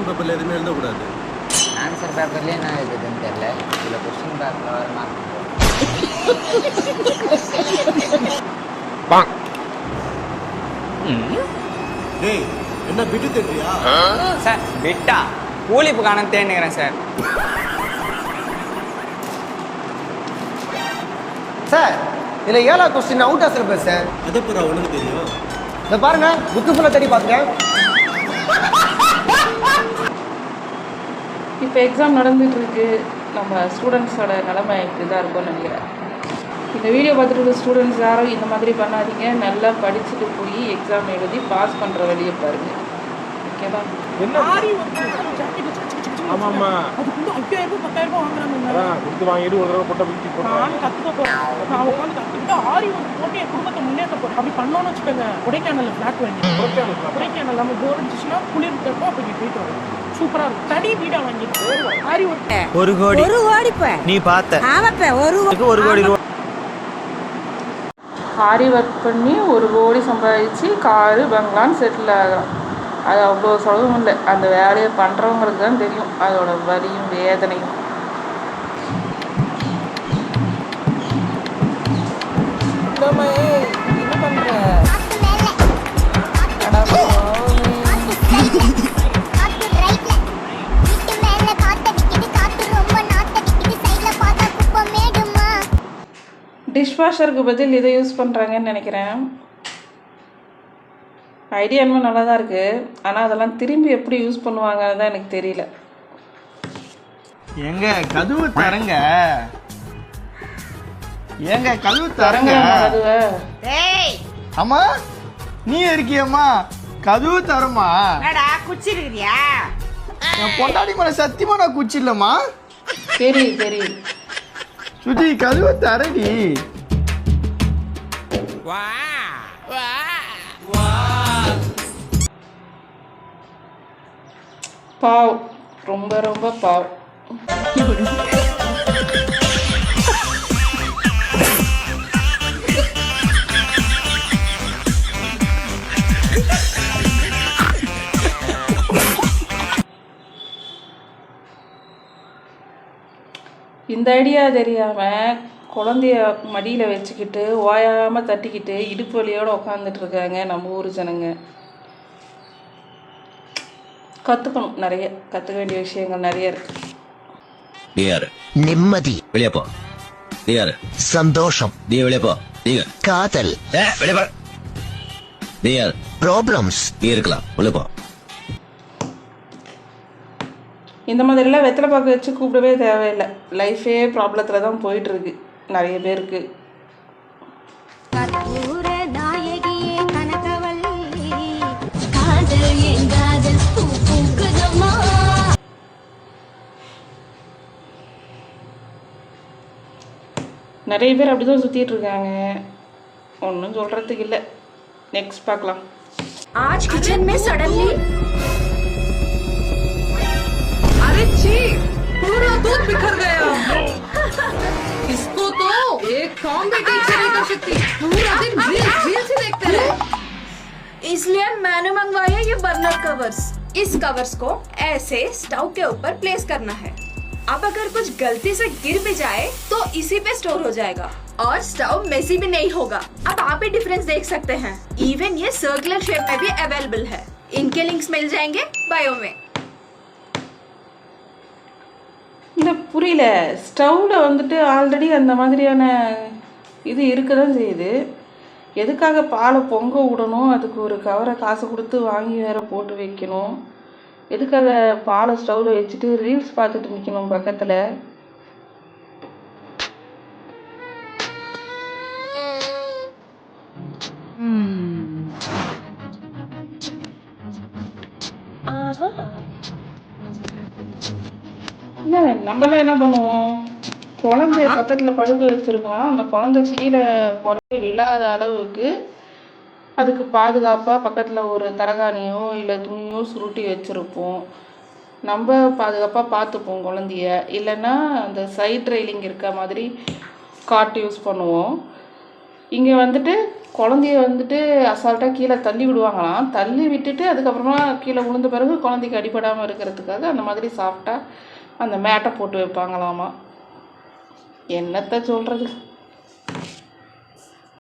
Question பேப்பரில் எதுவுமே எழுதக்கூடாது. ஆன்சர் பேப்பர்லேயே என்ன இருக்குதுன்னு தெரியல. இதில் கொஸ்டின் பேப்பரில் வர மார்க் டேய் என்ன பிட்டு தெரியா சார் விட்டா கூலிப்பு காண தேனுங்கிறேன் சார். சார் இதில் ஏழா question out of syllabus sir. அதை பிறகு உனக்கு தெரியும்? இதை பாருங்க புக்கு ஃபுல்லாக தேடி பார்த்துட்டேன். இப்போ எக்ஸாம் நடந்துட்டு இருக்கு நம்ம ஸ்டூடெண்ட்ஸோட நிலைமை இப்படி தான் இருக்கும்னு நினைக்கிறேன். இந்த வீடியோ பார்த்துட்டு ஸ்டூடெண்ட்ஸ் யாரும் இந்த மாதிரி பண்ணாதீங்க. நல்லா படிச்சுட்டு போய் எக்ஸாம் எழுதி பாஸ் பண்ணுற வழியை பாருங்க. ஓகேவா? ஆமாம்மா. அதுக்கு வந்து ஐயாயிரம் ரூபாய் பத்தாயிரம் ரூபாய் வாங்குறாங்க கொடுத்து வாங்கிட்டு ஒரு தடவை போட்டால் வீட்டுக்கு போட்டேன் நான் கத்துக்க போறேன். நான் உட்காந்து கத்துக்கிட்டு ஆரி ஒர்க் போட்டு என் குடும்பத்தை முன்னேற்ற போறேன். அப்படி பண்ணோம்னு வச்சுக்கோங்க கொடைக்கானல்ல ஃபிளாட் வாங்கி. கொடைக்கானல் நம்ம போர் அடிச்சுன்னா குளிர் தப்போ அப்படி போயிட்டு வரும் சூப்பரா இருக்கும். தனி வீடா வாங்கிட்டு ஆரி ஒர்க் ஒரு கோடி. ஒரு கோடி பே. நீ பார்த்த. ஆமாப்ப ஒரு ஒரு கோடி ஹாரி ஒர்க் பண்ணி ஒரு கோடி சம்பாதிச்சு காரு பங்களான்னு செட்டில் ஆகிறான். அது அவ்வளோ சுலபம் இல்லை. அந்த வேலையை பண்ணுறவங்களுக்கு தான் தெரியும். அதோட வலியும் வேதனையும். என்ன பண்ற? டிஷ்வாஷருக்கு பதில் இதை யூஸ் பண்ணுறாங்கன்னு நினைக்கிறேன். ஐடியா என்னமோ நல்லா தான் இருக்குது ஆனால் அதெல்லாம் திரும்பி எப்படி யூஸ் பண்ணுவாங்கன்னு தான் எனக்கு தெரியல. எங்க கதவு தரங்க. ஏங்க கதவு தரங்க. அதுவே அம்மா நீ இருக்கியம்மா. கதவு தரமா என்னடா குச்சி இருக்கிறியா? என் பொண்டாடி மேல சத்தியமா நான் குச்சி இல்லம்மா. தெரியுது தெரியுது சுஜி கதவு தரடி. பாவ். ரொம்ப ரொம்ப பாவ். இந்த ஐடியா தெரியாமல் குழந்தைய மடியில் வச்சுக்கிட்டு ஓயாமல் தட்டிக்கிட்டு இடுப்பு வலியோடு உட்காந்துட்டு இருக்காங்க நம்ம ஊர் ஜனங்க. கற்றுக்கணும் நிறைய கற்றுக்க வேண்டிய விஷயங்கள் நிறைய இருக்குது நீ யாரு? நிம்மதி. வெளியே போ. நீ யாரு? சந்தோஷம். நீ வெளியே போ. நீங்க காதல். ஏ, வெளியே போ. நீ யாரு? ப்ராப்ளம்ஸ் நீ இருக்கலாம். வெளியே போ. இந்த மாதிரிலாம் வெத்தலை பாக்கு வச்சு கூப்பிடவே தேவையில்லை. லைஃபே ப்ராப்ளத்தில் தான் போயிட்டுருக்கு. நிறைய பேருக்கு. நாயகியே கனகவல்லி. காதல் என் நிறைய பேர் அப்படி தான் சுற்றிட்டு இருக்காங்க ஒன்றும் சொல்கிறதுக்கு இல்லை நெக்ஸ்ட் பார்க்கலாம் आज किचन में सडनली अरे छी पूरा दूध बिखर गया इसको तो एक काम भी ठीक से नहीं कर सकती पूरा दिन रील्स रील्स ही देखते रहे इसलिए मैंने मंगवाया ये बर्नर कवर्स इस कवर्स को ऐसे स्टव के ऊपर प्लेस करना है अब अगर कुछ गलती से गिर भी जाए तो इसी पे स्टोर हो जाएगा और स्टव मेसी भी नहीं होगा अब आप ही डिफरेंस देख सकते हैं इवन ये सर्कुलर शेप में भी अवेलेबल है इनके लिंक्स मिल जाएंगे बायो में இல்லை புரியல ஸ்டவ்வில் வந்துட்டு ஆல்ரெடி அந்த மாதிரியான இது இருக்க தான் செய்யுது எதுக்காக பாலை பொங்க விடணும் அதுக்கு ஒரு கவரை காசு கொடுத்து வாங்கி வேற போட்டு வைக்கணும் எதுக்கு அதை பாலை ஸ்டவ்வில் வச்சுட்டு ரீல்ஸ் பார்த்துட்டு நிற்கணும் பக்கத்தில்? என்ன நம்மளாம் என்ன பண்ணுவோம்? குழந்தைய பக்கத்தில் படுக்க வச்சிருக்கோம் அந்த குழந்தை கீழே குழந்தை இல்லாத அளவுக்கு அதுக்கு பாதுகாப்பாக பக்கத்தில் ஒரு தரகாணியோ இல்லை துணியோ சுருட்டி வச்சுருப்போம். நம்ம பாதுகாப்பாக பார்த்துப்போம் குழந்தைய. இல்லைன்னா அந்த சைட் ரெயிலிங் இருக்க மாதிரி காட் யூஸ் பண்ணுவோம். இங்கே வந்துட்டு குழந்தைய வந்துட்டு அசால்ட்டாக கீழே தள்ளி விடுவாங்களாம். தள்ளி விட்டுட்டு அதுக்கப்புறமா கீழே விழுந்த பிறகு குழந்தைக்கு அடிபடாமல் இருக்கிறதுக்காக அந்த மாதிரி சாஃப்டாக அந்த மேட்டை போட்டு வைப்பாங்களாமா. என்னத்தை சொல்கிறது